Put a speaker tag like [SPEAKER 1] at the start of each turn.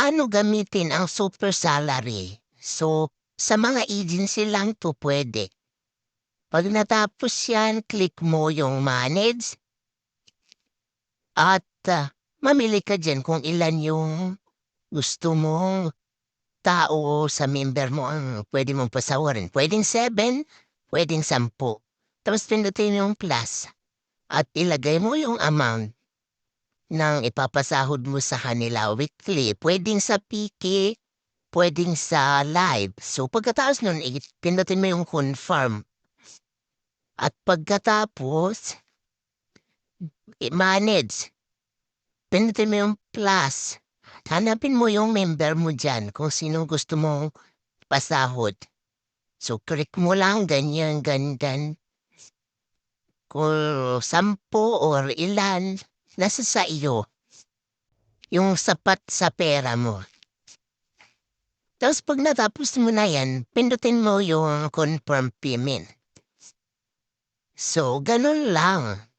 [SPEAKER 1] paano gamitin ang super salary. So, sa mga agency lang to pwede. Pag natapos yan, click mo yung manage. At ah, mamili ka dyan kung ilan yung gusto mong tao sa member mo ang pwede mong pasawarin. Pwedeng 7, pwedeng 10. Tapos pindutin yung plus at ilagay mo yung amount ng ipapasahod mo sa kanila weekly. Pwedeng sa PK, pwedeng sa live. So pagkatapos nun, pindutin mo yung confirm. At pagkatapos, i-manage. Pindutin mo yung plus. Hanapin mo yung member mo dyan kung sino gusto mong pasahod. So, click mo lang ganyan, gandan. Kung sampo or ilan, nasa sa iyo. Yung sapat sa pera mo. Tapos pag natapos mo na yan, pindutin mo yung confirm payment. So, ganun lang.